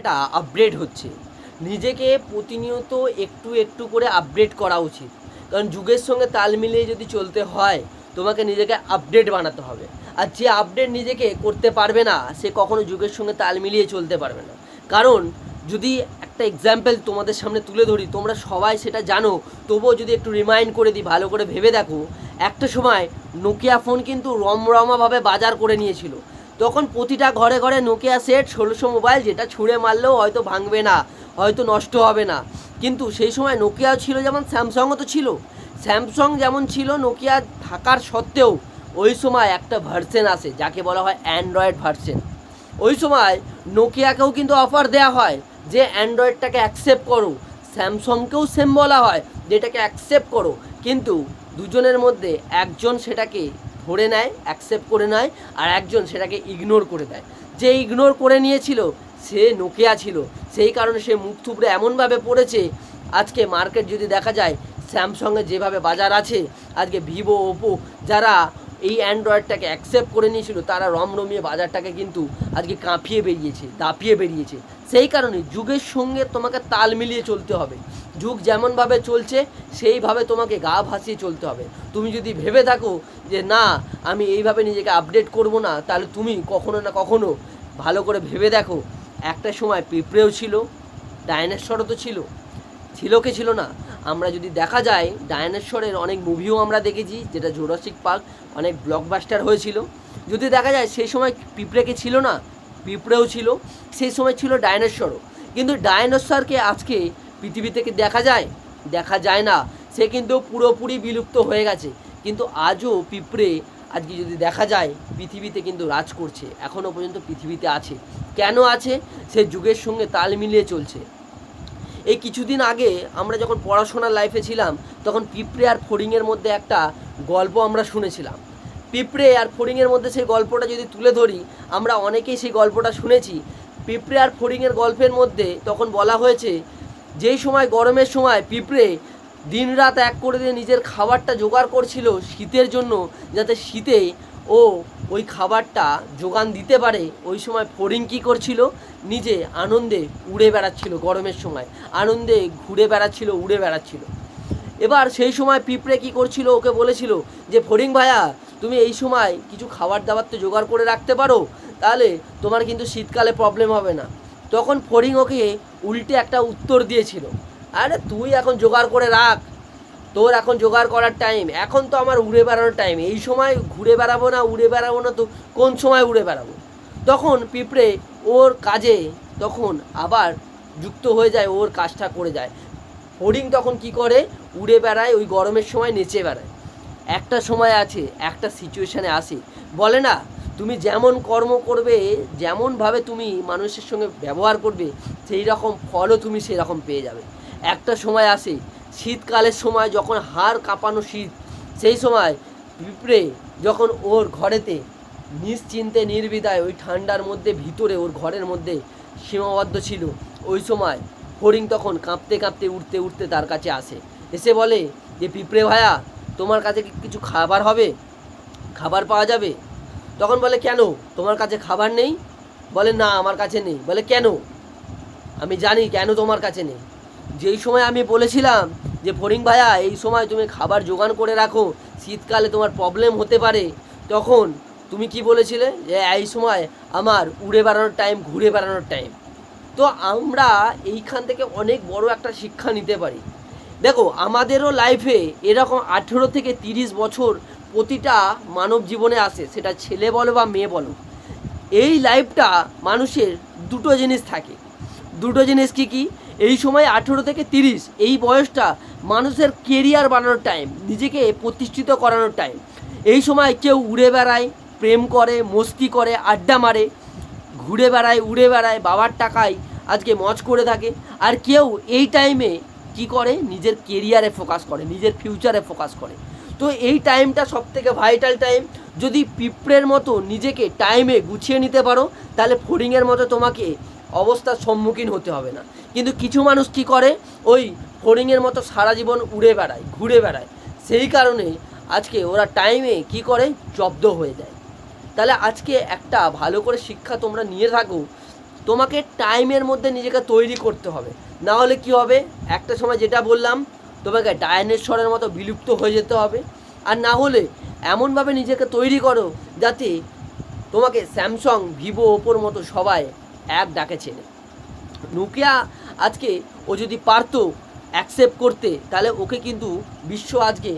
এটা আপগ্রেড হচ্ছে। নিজেকে প্রতিনিয়ত একটু একটু করে আপডেট করা উচিত। কারণ যুগের সঙ্গে তাল মিলিয়ে যদি চলতে হয়, তোমাকে নিজেকে আপডেট বানাতে হবে। আর যে আপডেট নিজেকে করতে পারবে না, সে কখনো যুগের সঙ্গে তাল মিলিয়ে চলতে পারবে না। কারণ যদি একটা এক্সাম্পল তোমাদের সামনে তুলে ধরি, তোমরা সবাই সেটা জানো, তবুও যদি একটু রিমাইন্ড করে দিই, ভালো করে ভেবে দেখো, একটা সময় নোকিয়া ফোন কিন্তু রমরমাভাবে বাজার করে নিয়েছিল। তখন প্রতিটা ঘরে ঘরে নোকিয়া সেট ষোলোশো মোবাইল যেটা ছুঁড়ে মারলেও হয়তো ভাঙবে না, হয়তো নষ্ট হবে না। কিন্তু সেই সময় নোকিয়াও ছিল যেমন স্যামসাংও তো ছিল। স্যামসাং যেমন ছিল নোকিয়া থাকার সত্ত্বেও ওই সময় একটা ভার্সেন আসে, যাকে বলা হয় অ্যান্ড্রয়েড ভার্সেন ওই সময় নোকিয়াকেও কিন্তু অফার দেওয়া হয় যে অ্যান্ড্রয়েডটাকে অ্যাকসেপ্ট করো। স্যামসংকেও সেম বলা হয়, যেটাকে অ্যাকসেপ্ট করো। কিন্তু দুজনের মধ্যে একজন সেটাকে ধরে নেয় অ্যাকসেপ্ট করে নেয় আর একজন সেটাকে ইগনোর করে দেয়। যে ইগনোর করে নিয়েছিল, সে নোকিয়া ছিল। সেই কারণে সে মুখ থুবড়ে এমনভাবে পড়েছে, আজকে মার্কেট যদি দেখা যায় স্যামসংয়ের যেভাবে বাজার আছে, আজকে ভিভো ওপো যারা এই অ্যান্ড্রয়েডটাকে অ্যাকসেপ্ট করে নিয়েছিল, তারা রমরমিয়ে বাজারটাকে কিন্তু আজকে কাঁপিয়ে বেরিয়েছে, দাপিয়ে বেরিয়েছে। সেই কারণে যুগের সঙ্গে তোমাকে তাল মিলিয়ে চলতে হবে। যুগ যেমনভাবে চলছে, সেইভাবে তোমাকে গা ভাসিয়ে চলতে হবে। তুমি যদি ভেবে থাকো যে, না, আমি এইভাবে নিজেকে আপডেট করব না, তাহলে তুমি কখনো না কখনো ভালো করে ভেবে দেখো, একটা সময় পিঁপড়েও ছিল, ডাইনোসরও তো ছিল ছিল কি ছিল না? আমরা যদি দেখা যায় ডায়নোসরের অনেক মুভিও আমরা দেখেছি, যেটা জোরাসিক পার্ক অনেক ব্লকবাস্টার হয়েছিল। যদি দেখা যায়, সেই সময় পিঁপড়ে কি ছিল না? পিঁপড়েও ছিল। সেই সময় ছিল ডায়নোসরও কিন্তু ডায়নোসরকে আজকে পৃথিবী থেকে দেখা যায় দেখা যায় না। সে কিন্তু পুরোপুরি বিলুপ্ত হয়ে গেছে। কিন্তু আজও পিঁপড়ে আজকে যদি দেখা যায়, পৃথিবীতে কিন্তু রাজ করছে। এখনও পর্যন্ত পৃথিবীতে আছে। কেন আছে? সে যুগের সঙ্গে তাল মিলিয়ে চলছে। এই কিছুদিন আগে আমরা যখন পড়াশোনার লাইফে ছিলাম, তখন পিঁপড়ে আর ফড়িংয়ের মধ্যে একটা গল্প আমরা শুনেছিলাম। পিঁপড়ে আর ফড়িংয়ের মধ্যে সেই গল্পটা যদি তুলে ধরি, আমরা অনেকেই সেই গল্পটা শুনেছি। পিঁপড়ে আর ফড়িংয়ের গল্পের মধ্যে তখন বলা হয়েছে, যেই সময় গরমের সময় পিঁপড়ে দিনরাত এক করে দিয়ে নিজের খাবারটা জোগাড় করছিল শীতের জন্য, যাতে শীতে ও খাবারটা যোগান দিতে পারে, ওই সময় ফড়িং কী করছিল? নিজে আনন্দে উড়ে বেড়াচ্ছিল গরমের সময়। আনন্দে ঘুরে বেড়াচ্ছিল, উড়ে বেড়াচ্ছিল। এবার সেই সময় পিঁপড়ে কী করছিল? ওকে বলেছিল যে, ফড়িং ভাইয়া, তুমি এই সময় কিছু খাবার দাবার তো জোগাড় করে রাখতে পারো? তাহলে তোমার কিন্তু শীতকালে প্রবলেম হবে না। তখন ফড়িং ওকে উল্টে একটা উত্তর দিয়েছিল, আরে, তুই এখন জোগাড় করে রাখ তোর এখন জোগাড় করার টাইম এখন তো আমার উড়ে বেড়ানোর টাইম এই সময় ঘুরে বেড়াবো না, উড়ে বেড়াবো না তো কোন সময় উড়ে বেড়াবো? তখন পিঁপড়ে ওর কাজে তখন আবার যুক্ত হয়ে যায়, ওর কাজটা করে যায়। হরিং তখন কি করে? উড়ে বেড়ায়, ওই গরমের সময় নেচে বেড়ায়। একটা সময় আছে, একটা সিচুয়েশানে আসে। বলে না, তুমি যেমন কর্ম করবে, যেমনভাবে তুমি মানুষের সঙ্গে ব্যবহার করবে সেই রকম ফলও তুমি সেই রকম পেয়ে যাবে। একটা সময় আসে শীতকালের সময় যখন হাড় কাঁপানো শীত, সেই সময় পিঁপড়ে যখন ওর ঘরেতে নিশ্চিন্তে নির্বিদায় ওই ঠান্ডার মধ্যে ভিতরে, ওর ঘরের মধ্যে সীমাবদ্ধ ছিল, ওই সময় হরিণ তখন কাঁপতে কাঁপতে উঠতে উঠতে তার কাছে আসে। এসে বলে যে, পিঁপড়ে ভায়া, তোমার কাছে কিছু খাবার হবে? খাবার পাওয়া যাবে? তখন বলে, কেন? তোমার কাছে খাবার নেই? বলে, না, আমার কাছে নেই। বলে, কেন? আমি জানি, কেন তোমার কাছে নেই? যেই সময় আমি বলেছিলাম যে ফরিং ভাইয়া, এই সময় তুমি খাবার জোগান করে রাখো, শীতকালে তোমার প্রবলেম হতে পারে। তখন তুমি কি বলেছিলে? যে, এই সময় আমার উড়ে বেড়ানোর টাইম ঘুরে বেড়ানোর টাইম তো আমরা এইখান থেকে অনেক বড় একটা শিক্ষা নিতে পারি। দেখো, আমাদেরও লাইফে এরকম আঠেরো থেকে তিরিশ বছর প্রতিটা মানব জীবনে আসে, সেটা ছেলে বলো বা মেয়ে বলো। এই লাইফটা মানুষের দুটো জিনিস থাকে। দুটো জিনিস কি কি? এই সময় আঠেরো থেকে তিরিশ, এই বয়সটা মানুষের কেরিয়ার বানানোর টাইম নিজেকে প্রতিষ্ঠিত করানোর টাইম এই সময় কেউ উড়ে বেড়ায়, প্রেম করে, মস্তি করে, আড্ডা মারে, ঘুরে বেড়ায়, উড়ে বেড়ায়, বাবার টাকায় আজকে মজ করে থাকে। আর কেউ এই টাইমে কি করে? নিজের কেরিয়ারে ফোকাস করে, নিজের ফিউচারে ফোকাস করে। তো এই টাইমটা সব থেকে ভাইটাল টাইম যদি পিঁপড়ের মতো নিজেকে টাইমে গুছিয়ে নিতে পারো, তাহলে ফড়িংয়ের মতো তোমাকে অবস্থার সম্মুখীন হতে হবে না। কিন্তু কিছু মানুষ কি করে? ওই ফড়িংয়ের মতো সারা জীবন উড়ে বেড়ায়, ঘুরে বেড়ায়। সেই কারণে আজকে ওরা টাইমে কি করে? জব্দ হয়ে যায়। তাহলে আজকে একটা ভালো করে শিক্ষা তোমরা নিয়ে থাকো। তোমাকে টাইমের মধ্যে নিজেকে তৈরি করতে হবে। না হলে কি হবে? একটা সময় যেটা বললাম, তোমাকে ডায়নেশ্বরের মতো বিলুপ্ত হয়ে যেতে হবে। আর না হলে এমনভাবে নিজেকে তৈরি করো যাতে তোমাকে স্যামসং ভিভো ওপোর মতো সবাই এক ডাকে চেনে নোকিয়া আজকে ও যদি পারতো অ্যাকসেপ্ট করতে, তাহলে ওকে কিন্তু বিশ্ব আজকে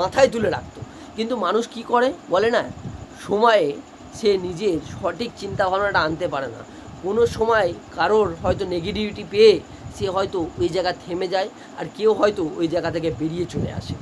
মাথায় তুলে রাখতো। কিন্তু মানুষ কি করে বলে না? সময়ে সে নিজের সঠিক চিন্তাভাবনাটা আনতে পারে না। কোনো সময় কারোর হয়তো নেগেটিভিটি পেয়ে সে হয়তো ওই জায়গা থেমে যায়, আর কেউ হয়তো ওই জায়গা থেকে বেরিয়ে চলে আসে।